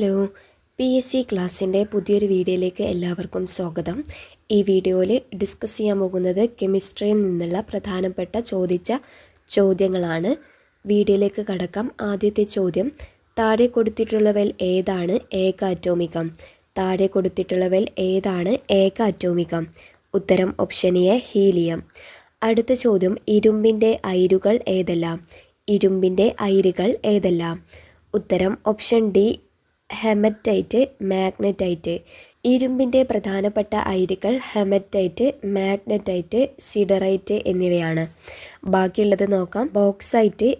Hello P S C ക്ലാസ്സിന്റെ പുതിയൊരു വീഡിയോയിലേക്ക് എല്ലാവർക്കും സ്വാഗതം. ഈ വീഡിയോയിൽ ഡിസ്കസ് ചെയ്യാൻ പോകുന്നത് കെമിസ്ട്രിയിൽ നിന്നുള്ള പ്രധാനപ്പെട്ട ചോദിച്ച ചോദ്യങ്ങളാണ്. വീഡിയോയിലേക്ക് കടക്കാം. ആദ്യത്തെ ചോദ്യം താഴെ കൊടുത്തിട്ടുള്ളവയിൽ ഏതാണ് ഏക അറ്റോമികം താഴെ കൊടുത്തിട്ടുള്ളവയിൽ ഏതാണ് ഏക അറ്റോമികം ഉത്തരം ഓപ്ഷൻ എ ഹീലിയം. അടുത്ത ചോദ്യം ഇരുമ്പിന്റെ അയിരുകൾ ഏതെല്ലാം? ഇരുമ്പിന്റെ അയിരുകൾ ഏതെല്ലാം? ഉത്തരം ഓപ്ഷൻ ഡി ഹെമറ്റൈറ്റ് മാഗ്നറ്റൈറ്റ്. ഇരുമ്പിന്റെ പ്രധാനപ്പെട്ട അയിരുകൾ ഹെമറ്റൈറ്റ് മാഗ്നറ്റൈറ്റ് സിഡറൈറ്റ് എന്നിവയാണ്. ബാക്കിയുള്ളത് നോക്കാം. ബോക്സൈറ്റ്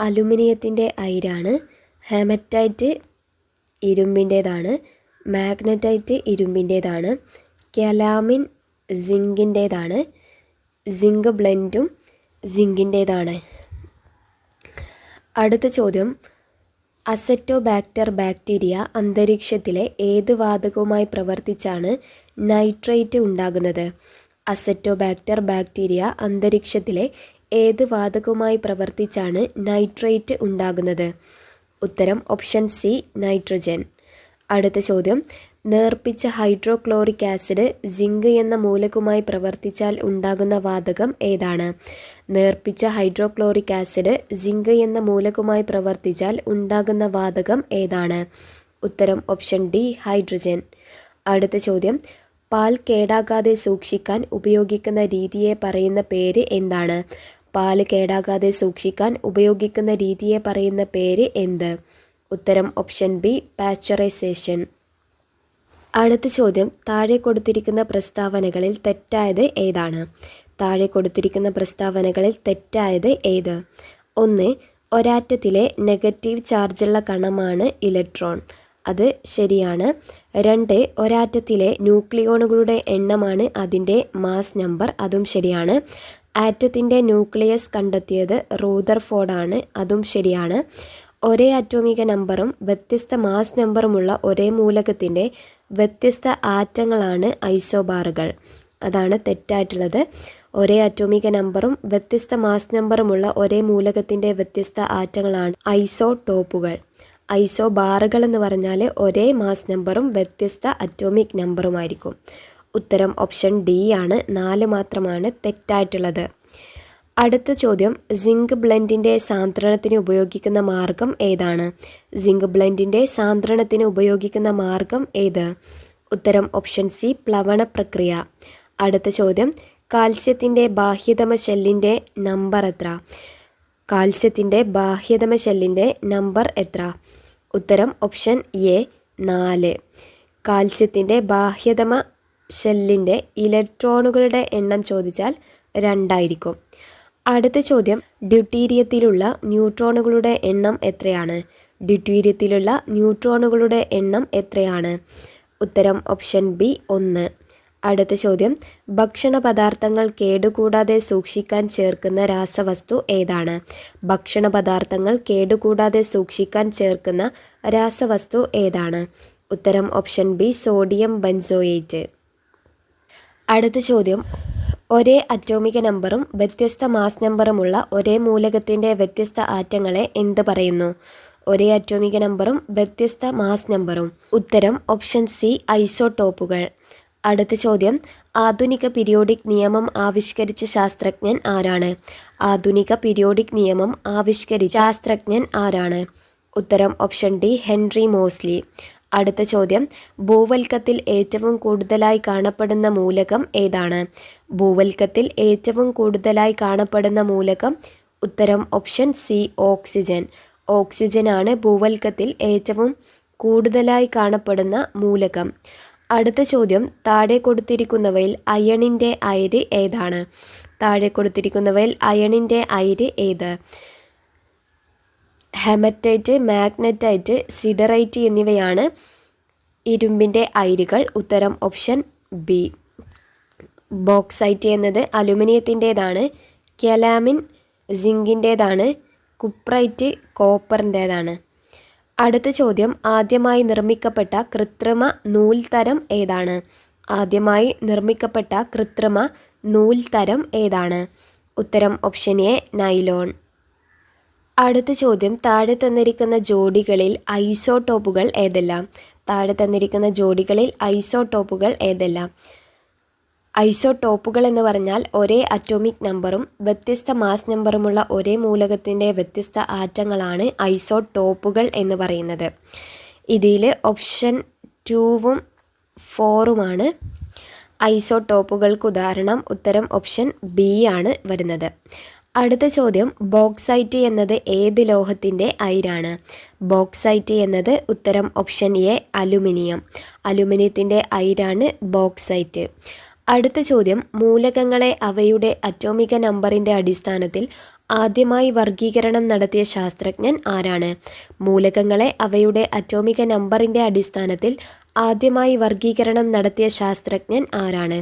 അലുമിനിയത്തിന്റെ അയിരാണ്. ഹെമറ്റൈറ്റ് ഇരുമ്പിന്റേതാണ് മാഗ്നറ്റൈറ്റ് ഇരുമ്പിന്റേതാണ് കലാമിൻ സിങ്കിന്റേതാണ് സിങ്ക് ബ്ലെൻഡും സിങ്കിന്റേതാണ് അടുത്ത ചോദ്യം. അസറ്റോബാക്ടർ ബാക്ടീരിയ അന്തരീക്ഷത്തിലെ ഏത് വാതകവുമായി പ്രവർത്തിച്ചാണ് നൈട്രേറ്റ് ഉണ്ടാകുന്നത്? അസറ്റോബാക്ടർ ബാക്ടീരിയ അന്തരീക്ഷത്തിലെ ഏത് വാതകവുമായി പ്രവർത്തിച്ചാണ് നൈട്രേറ്റ് ഉണ്ടാകുന്നത്? ഉത്തരം ഓപ്ഷൻ സി നൈട്രജൻ. അടുത്ത ചോദ്യം. നേർപ്പിച്ച ഹൈഡ്രോക്ലോറിക് ആസിഡ് സിങ്ക് എന്ന മൂലകുമായി പ്രവർത്തിച്ചാൽ ഉണ്ടാകുന്ന വാതകം ഏതാണ്? നേർപ്പിച്ച ഹൈഡ്രോക്ലോറിക് ആസിഡ് സിങ്ക് എന്ന മൂലകുമായി പ്രവർത്തിച്ചാൽ ഉണ്ടാകുന്ന വാതകം ഏതാണ്? ഉത്തരം ഓപ്ഷൻ ഡി ഹൈഡ്രജൻ. അടുത്ത ചോദ്യം. പാൽ കേടാകാതെ സൂക്ഷിക്കാൻ ഉപയോഗിക്കുന്ന രീതിയെ പറയുന്ന പേര് എന്താണ്? പാൽ കേടാകാതെ സൂക്ഷിക്കാൻ ഉപയോഗിക്കുന്ന രീതിയെ പറയുന്ന പേര് എന്ത്? ഉത്തരം ഓപ്ഷൻ ബി പാസ്ചറൈസേഷൻ അടുത്ത ചോദ്യം താഴെ കൊടുത്തിരിക്കുന്ന പ്രസ്താവനകളിൽ തെറ്റായത് ഏതാണ്? താഴെ കൊടുത്തിരിക്കുന്ന പ്രസ്താവനകളിൽ തെറ്റായത് ഏത്? ഒന്ന് ഒരാറ്റത്തിലെ നെഗറ്റീവ് ചാർജുള്ള കണമാണ് ഇലക്ട്രോൺ അത് ശരിയാണ്. രണ്ട് ഒരാറ്റത്തിലെ ന്യൂക്ലിയോണുകളുടെ എണ്ണമാണ് അതിന്റെ മാസ് നമ്പർ അതും ശരിയാണ്. ആറ്റത്തിന്റെ ന്യൂക്ലിയസ് കണ്ടെത്തിയത് റൂദർഫോർഡാണ് അതും ശരിയാണ്. ഒരേ അറ്റോമിക നമ്പറും വ്യത്യസ്ത മാസ് നമ്പറുമുള്ള ഒരേ മൂലകത്തിന്റെ വ്യത്യസ്ത ആറ്റങ്ങളാണ് ഐസോബാറുകൾ. അതാണ് തെറ്റായിട്ടുള്ളത്. ഒരേ അറ്റോമിക നമ്പറും വ്യത്യസ്ത മാസ് നമ്പറുമുള്ള ഒരേ മൂലകത്തിന്റെ വ്യത്യസ്ത ആറ്റങ്ങളാണ് ഐസോടോപ്പുകൾ. ഐസോ ബാറുകൾ എന്ന് പറഞ്ഞാൽ ഒരേ മാസ് നമ്പറും വ്യത്യസ്ത അറ്റോമിക് നമ്പറുമായിരിക്കും. ഉത്തരം ഓപ്ഷൻ ഡി ആണ്. നാല് മാത്രമാണ് തെറ്റായിട്ടുള്ളത്. അടുത്ത ചോദ്യം സിങ്ക് ബ്ലെൻഡിന്റെ സാന്ദ്രണത്തിന് ഉപയോഗിക്കുന്ന മാർഗം ഏതാണ്? സിങ്ക് ബ്ലെൻഡിന്റെ സാന്ദ്രണത്തിന് ഉപയോഗിക്കുന്ന മാർഗം ഏത്? ഉത്തരം ഓപ്ഷൻ സി പ്ലവണ പ്രക്രിയ. അടുത്ത ചോദ്യം കാൽസ്യത്തിന്റെ ബാഹ്യതമ ഷെല്ലിന്റെ നമ്പർ എത്ര? കാൽസ്യത്തിന്റെ ബാഹ്യതമ ഷെല്ലിന്റെ നമ്പർ എത്ര? ഉത്തരം ഓപ്ഷൻ എ നാല്. കാൽസ്യത്തിന്റെ ബാഹ്യതമ ഷെല്ലിന്റെ ഇലക്ട്രോണുകളുടെ എണ്ണം ചോദിച്ചാൽ രണ്ടായിരിക്കും. അടുത്ത ചോദ്യം ഡ്യൂട്ടീരിയത്തിലുള്ള ന്യൂട്രോണുകളുടെ എണ്ണം എത്രയാണ്? ഡ്യൂട്ടീരിയത്തിലുള്ള ന്യൂട്രോണുകളുടെ എണ്ണം എത്രയാണ്? ഉത്തരം ഓപ്ഷൻ ബി ഒന്ന്. അടുത്ത ചോദ്യം ഭക്ഷണ പദാർത്ഥങ്ങൾ കേടുകൂടാതെ സൂക്ഷിക്കാൻ ചേർക്കുന്ന രാസവസ്തു ഏതാണ്? ഭക്ഷണ പദാർത്ഥങ്ങൾ കേടുകൂടാതെ സൂക്ഷിക്കാൻ ചേർക്കുന്ന രാസവസ്തു ഏതാണ്? ഉത്തരം ഓപ്ഷൻ ബി സോഡിയം ബെൻസോയേറ്റ്. അടുത്ത ചോദ്യം. ഒരേ അറ്റോമിക നമ്പറും വ്യത്യസ്ത മാസ് നമ്പറുമുള്ള ഒരേ മൂലകത്തിന്റെ വ്യത്യസ്ത ആറ്റങ്ങളെ എന്ത് പറയുന്നു? ഒരേ അറ്റോമിക നമ്പറും വ്യത്യസ്ത മാസ് നമ്പറും. ഉത്തരം ഓപ്ഷൻ സി ഐസോടോപ്പുകൾ. അടുത്ത ചോദ്യം. ആധുനിക പീരിയോഡിക് നിയമം ആവിഷ്കരിച്ച ശാസ്ത്രജ്ഞൻ ആരാണ്? ആധുനിക പീരിയോഡിക് നിയമം ആവിഷ്കരിച്ച ശാസ്ത്രജ്ഞൻ ആരാണ്? ഉത്തരം ഓപ്ഷൻ ഡി ഹെൻറി മോസ്ലി. അടുത്ത ചോദ്യം. ഭൂവൽക്കത്തിൽ ഏറ്റവും കൂടുതലായി കാണപ്പെടുന്ന മൂലകം ഏതാണ്? ഭൂവൽക്കത്തിൽ ഏറ്റവും കൂടുതലായി കാണപ്പെടുന്ന മൂലകം ഉത്തരം ഓപ്ഷൻ സി ഓക്സിജൻ. ഓക്സിജനാണ് ഭൂവൽക്കത്തിൽ ഏറ്റവും കൂടുതലായി കാണപ്പെടുന്ന മൂലകം. അടുത്ത ചോദ്യം. താഴെ കൊടുത്തിരിക്കുന്നവയിൽ അയണിന്റെ അയര് ഏതാണ്? താഴെ കൊടുത്തിരിക്കുന്നവയിൽ അയണിന്റെ അയര് ഏത്? ഹെമറ്റൈറ്റ് മാഗ്നറ്റൈറ്റ് സിഡറൈറ്റ് എന്നിവയാണ് ഇരുമ്പിന്റെ അയിരുകൾ. ഉത്തരം ഓപ്ഷൻ ബി. ബോക്സൈറ്റ് എന്നത് അലുമിനിയത്തിന്റേതാണ്. കെലാമിൻ സിങ്കിന്റേതാണ്. കുപ്രൈറ്റ് കോപ്പറിന്റേതാണ്. അടുത്ത ചോദ്യം ആദ്യമായി നിർമ്മിക്കപ്പെട്ട കൃത്രിമ നൂൽ തരം ഏതാണ്? ആദ്യമായി നിർമ്മിക്കപ്പെട്ട കൃത്രിമ നൂൽ തരം ഏതാണ്? ഉത്തരം ഓപ്ഷൻ എ നൈലോൺ. അടുത്ത ചോദ്യം. താഴെ തന്നിരിക്കുന്ന ജോഡികളിൽ ഐസോടോപ്പുകൾ ഏതെല്ലാം? താഴെ തന്നിരിക്കുന്ന ജോഡികളിൽ ഐസോടോപ്പുകൾ ഏതെല്ലാം? ഐസോടോപ്പുകൾ എന്ന് പറഞ്ഞാൽ ഒരേ അറ്റോമിക് നമ്പറും വ്യത്യസ്ത മാസ് നമ്പറുമുള്ള ഒരേ മൂലകത്തിന്റെ വ്യത്യസ്ത ആറ്റങ്ങളാണ് ഐസോടോപ്പുകൾ എന്ന് പറയുന്നത്. ഇതിൽ ഓപ്ഷൻ ടൂവും ഫോറുമാണ്. ഐസോടോപ്പുകൾക്ക് ഉദാഹരണം ഉത്തരം ഓപ്ഷൻ ബി ആണ് വരുന്നത്. അടുത്ത ചോദ്യം ബോക്സൈറ്റ് എന്നത് ഏത് ലോഹത്തിന്റെ അയിരാണ്? ബോക്സൈറ്റ് എന്നത് ഉത്തരം ഓപ്ഷൻ എ അലുമിനിയം. അലുമിനിയത്തിന്റെ അയിരാണ് ബോക്സൈറ്റ്. അടുത്ത ചോദ്യം മൂലകങ്ങളെ അവയുടെ അറ്റോമിക നമ്പറിന്റെ അടിസ്ഥാനത്തിൽ ആദ്യമായി വർഗീകരണം നടത്തിയ ശാസ്ത്രജ്ഞൻ ആരാണ്? മൂലകങ്ങളെ അവയുടെ അറ്റോമിക നമ്പറിന്റെ അടിസ്ഥാനത്തിൽ ആദ്യമായി വർഗീകരണം നടത്തിയ ശാസ്ത്രജ്ഞൻ ആരാണ്?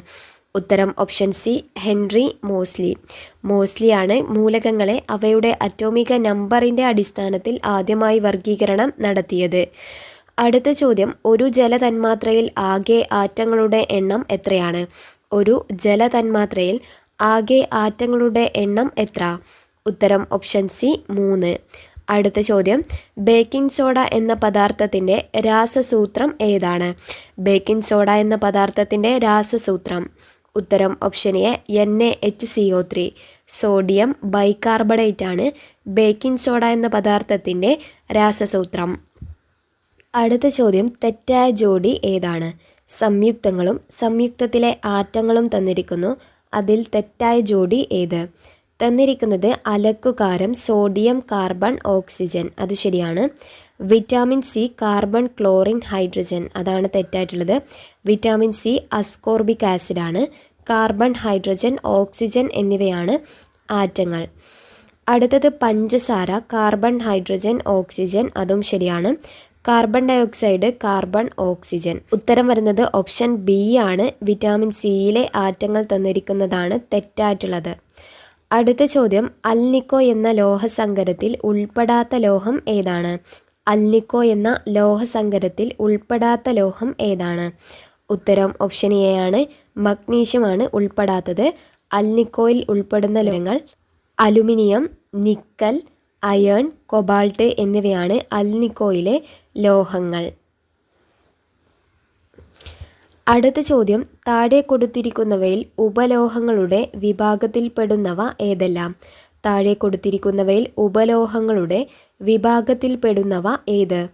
ഉത്തരം ഓപ്ഷൻ സി ഹെൻറി മോസ്ലി. മോസ്ലിയാണ് മൂലകങ്ങളെ അവയുടെ അറ്റോമിക നമ്പറിന്റെ അടിസ്ഥാനത്തിൽ ആദ്യമായി വർഗീകരണം നടത്തിയത്. അടുത്ത ചോദ്യം ഒരു ജലതന്മാത്രയിൽ ആകെ ആറ്റങ്ങളുടെ എണ്ണം എത്രയാണ്? ഒരു ജലതന്മാത്രയിൽ ആകെ ആറ്റങ്ങളുടെ എണ്ണം എത്ര? ഉത്തരം ഓപ്ഷൻ സി മൂന്ന്. അടുത്ത ചോദ്യം ബേക്കിംഗ് സോഡ എന്ന പദാർത്ഥത്തിന്റെ രാസസൂത്രം ഏതാണ്? ബേക്കിംഗ് സോഡ എന്ന പദാർത്ഥത്തിന്റെ രാസസൂത്രം. ഉത്തരം option A N A H C O three sodium bicarbonate ആണ് ബേക്കിംഗ് സോഡ എന്ന പദാർത്ഥത്തിന്റെ രാസസൂത്രം. അടുത്ത ചോദ്യം തെറ്റായ ജോഡി ഏതാണ്? സംയുക്തങ്ങളും സംയുക്തത്തിലെ ആറ്റങ്ങളും തന്നിരിക്കുന്നു. അതിൽ തെറ്റായ ജോഡി ഏത്? തന്നിരിക്കുന്നത് അലക്കുകാരം സോഡിയം കാർബൺ ഓക്സിജൻ അത് ശരിയാണ്. Vitamin C carbon chlorine hydrogen അതാണ് തെറ്റായിട്ടുള്ളത്. വിറ്റാമിൻ സി അസ്കോർബിക് ആസിഡാണ് കാർബൺ ഹൈഡ്രജൻ ഓക്സിജൻ എന്നിവയാണ് ആറ്റങ്ങൾ. അടുത്തത് പഞ്ചസാര കാർബൺ ഹൈഡ്രജൻ ഓക്സിജൻ അതും ശരിയാണ്. Carbon dioxide carbon oxygen. ഉത്തരം വരുന്നത് ഓപ്ഷൻ ബി ആണ്. വിറ്റാമിൻ സിയിലെ ആറ്റങ്ങൾ തന്നിരിക്കുന്നതാണ് തെറ്റായിട്ടുള്ളത്. അടുത്ത ചോദ്യം അൽനിക്കോ എന്ന ലോഹസങ്കരത്തിൽ ഉൾപ്പെടാത്ത ലോഹം ഏതാണ്? അൽനിക്കോ എന്ന ലോഹസങ്കരത്തിൽ ഉൾപ്പെടാത്ത ലോഹം ഏതാണ്? ഉത്തരം ഓപ്ഷൻ എ ആണ്. മഗ്നീഷ്യമാണ് ഉൾപ്പെടാത്തത്. അൽനിക്കോയിൽ ഉൾപ്പെടുന്ന ലോഹങ്ങൾ അലുമിനിയം നിക്കൽ അയേൺ കൊബാൾട്ട് എന്നിവയാണ് അൽനിക്കോയിലെ ലോഹങ്ങൾ. അടുത്ത ചോദ്യം താഴെ കൊടുത്തിരിക്കുന്നവയിൽ ഉപലോഹങ്ങളുടെ വിഭാഗത്തിൽപ്പെടുന്നവ ഏതെല്ലാം? താഴെ കൊടുത്തിരിക്കുന്നവയിൽ ഉപലോഹങ്ങളുടെ വിഭാഗത്തിൽപ്പെടുന്നവ ഏത്?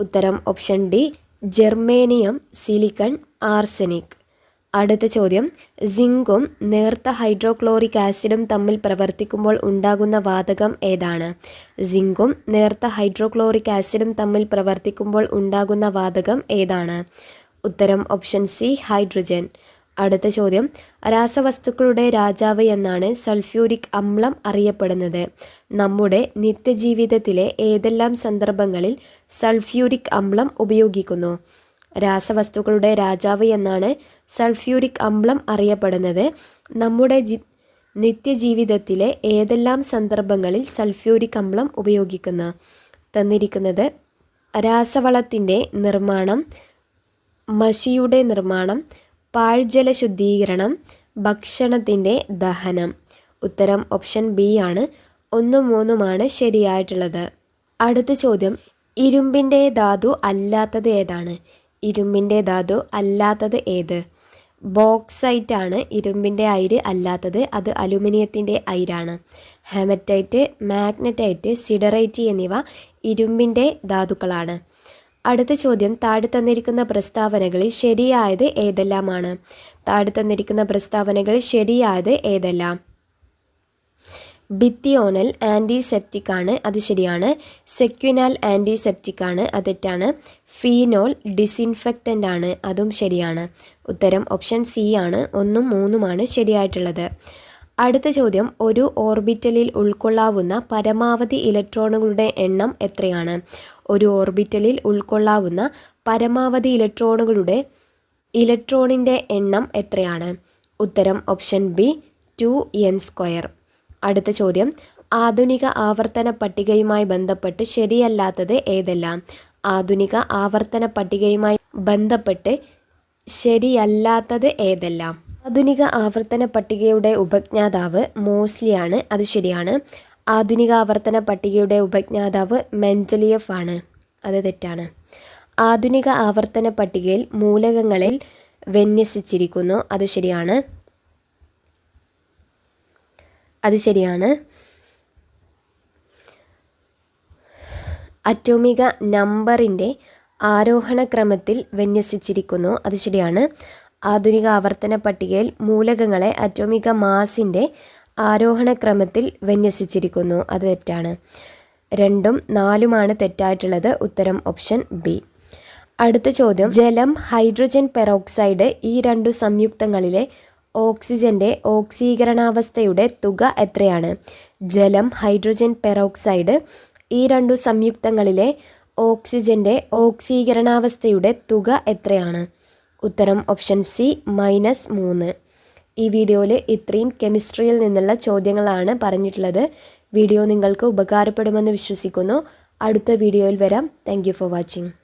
ഉത്തരം option D germanium silicon arsenic. അടുത്ത ചോദ്യം. സിങ്കും നേർത്ത ഹൈഡ്രോക്ലോറിക് ആസിഡും തമ്മിൽ പ്രവർത്തിക്കുമ്പോൾ ഉണ്ടാകുന്ന വാതകം ഏതാണ്? സിങ്കും നേർത്ത ഹൈഡ്രോക്ലോറിക് ആസിഡും തമ്മിൽ പ്രവർത്തിക്കുമ്പോൾ ഉണ്ടാകുന്ന വാതകം ഏതാണ്? ഉത്തരം ഓപ്ഷൻ സി ഹൈഡ്രജൻ. അടുത്ത ചോദ്യം. രാസവസ്തുക്കളുടെ രാജാവ് എന്നാണ് സൾഫ്യൂരിക് അമ്ലം അറിയപ്പെടുന്നത്. നമ്മുടെ നിത്യജീവിതത്തിലെ ഏതെല്ലാം സന്ദർഭങ്ങളിൽ സൾഫ്യൂരിക് അമ്ലം ഉപയോഗിക്കുന്നു? രാസവസ്തുക്കളുടെ രാജാവ് എന്നാണ് സൾഫ്യൂരിക് അമ്ലം അറിയപ്പെടുന്നത്. നമ്മുടെ ജി നിത്യജീവിതത്തിലെ ഏതെല്ലാം സന്ദർഭങ്ങളിൽ സൾഫ്യൂരിക് അമ്ലം ഉപയോഗിക്കുന്ന തന്നിരിക്കുന്നത്? രാസവളത്തിന്റെ നിർമ്മാണം മഷിയുടെ നിർമ്മാണം പാഴ്ജല ശുദ്ധീകരണം ഭക്ഷണത്തിന്റെ ദഹനം. ഉത്തരം ഓപ്ഷൻ ബി ആണ്. ഒന്നും മൂന്നുമാണ് ശരിയായിട്ടുള്ളത്. അടുത്ത ചോദ്യം. ഇരുമ്പിന്റെ ധാതു അല്ലാത്തത് ഏതാണ്? ഇരുമ്പിന്റെ ധാതു അല്ലാത്തത് ഏത്? ബോക്സൈറ്റ് ആണ് ഇരുമ്പിന്റെ അയിര് അല്ലാത്തത്. അത് അലുമിനിയത്തിന്റെ അയിരാണ്. ഹെമറ്റൈറ്റ് മാഗ്നറ്റൈറ്റ് സിഡറൈറ്റ് എന്നിവ ഇരുമ്പിന്റെ ധാതുക്കളാണ്. അടുത്ത ചോദ്യം. താഴെ തന്നിരിക്കുന്ന പ്രസ്താവനകളിൽ ശരിയായത് ഏതെല്ലാമാണ്? താഴെ തന്നിരിക്കുന്ന പ്രസ്താവനകളിൽ ശരിയായത് ഏതെല്ലാം? ബിത്തിയോണൽ ആന്റിസെപ്റ്റിക് ആണ് അത് ശരിയാണ്. സെക്യുനാൽ ആന്റിസെപ്റ്റിക് ആണ് അത് തെറ്റാണ്. ഫീനോൾ ഡിസിൻഫെക്റ്റന്റ് ആണ് അതും ശരിയാണ്. ഉത്തരം ഓപ്ഷൻ സി ആണ്. ഒന്നും മൂന്നുമാണ് ശരിയായിട്ടുള്ളത്. അടുത്ത ചോദ്യം ഒരു ഓർബിറ്റലിൽ ഉൾക്കൊള്ളാവുന്ന പരമാവധി ഇലക്ട്രോണുകളുടെ എണ്ണം എത്രയാണ്? ഒരു ഓർബിറ്റലിൽ ഉൾക്കൊള്ളാവുന്ന പരമാവധി ഇലക്ട്രോണുകളുടെ ഇലക്ട്രോണിന്റെ എണ്ണം എത്രയാണ്? ഉത്തരം option B two N square. അടുത്ത ചോദ്യം. ആധുനിക ആവർത്തന പട്ടികയുമായി ബന്ധപ്പെട്ട് ശരിയല്ലാത്തത് ഏതെല്ലാം? ആധുനിക ആവർത്തന പട്ടികയുമായി ബന്ധപ്പെട്ട് ശരിയല്ലാത്തത് ഏതെല്ലാം? ആധുനിക ആവർത്തന പട്ടികയുടെ ഉപജ്ഞാതാവ് മോസ്ലിയാണ്. അത് ശരിയാണ്. ആധുനിക ആവർത്തന പട്ടികയുടെ ഉപജ്ഞാതാവ് മെൻഡലിയഫ് ആണ്. അത് തെറ്റാണ്. ആധുനിക ആവർത്തന പട്ടികയിൽ മൂലകങ്ങളിൽ വിന്യസിച്ചിരിക്കുന്നു. അത് ശരിയാണ്. അത് ശരിയാണ്. അറ്റോമിക നമ്പറിന്റെ ആരോഹണ ക്രമത്തിൽ വിന്യസിച്ചിരിക്കുന്നു. അത് ശരിയാണ്. ആധുനിക ആവർത്തന പട്ടികയിൽ മൂലകങ്ങളെ അറ്റോമിക മാസിന്റെ ആരോഹണ ക്രമത്തിൽ വിന്യസിച്ചിരിക്കുന്നു. അത് തെറ്റാണ്. രണ്ടും നാലുമാണ് തെറ്റായിട്ടുള്ളത്. ഉത്തരം ഓപ്ഷൻ ബി. അടുത്ത ചോദ്യം. ജലം ഹൈഡ്രജൻ പെറോക്സൈഡ് ഈ രണ്ടു സംയുക്തങ്ങളിലെ ഓക്സിജന്റെ ഓക്സീകരണാവസ്ഥയുടെ തുക എത്രയാണ്? ജലം ഹൈഡ്രജൻ പെറോക്സൈഡ് ഈ രണ്ടു സംയുക്തങ്ങളിലെ ഓക്സിജന്റെ ഓക്സീകരണാവസ്ഥയുടെ തുക എത്രയാണ്? ഉത്തരം ഓപ്ഷൻ സി മൈനസ് മൂന്ന്. ഈ വീഡിയോയിൽ ഇത്രയും കെമിസ്ട്രിയിൽ നിന്നുള്ള ചോദ്യങ്ങളാണ് പറഞ്ഞിട്ടുള്ളത്. വീഡിയോ നിങ്ങൾക്ക് ഉപകാരപ്പെടുമെന്ന് വിശ്വസിക്കുന്നു. അടുത്ത വീഡിയോയിൽ വരാം. Thank for watching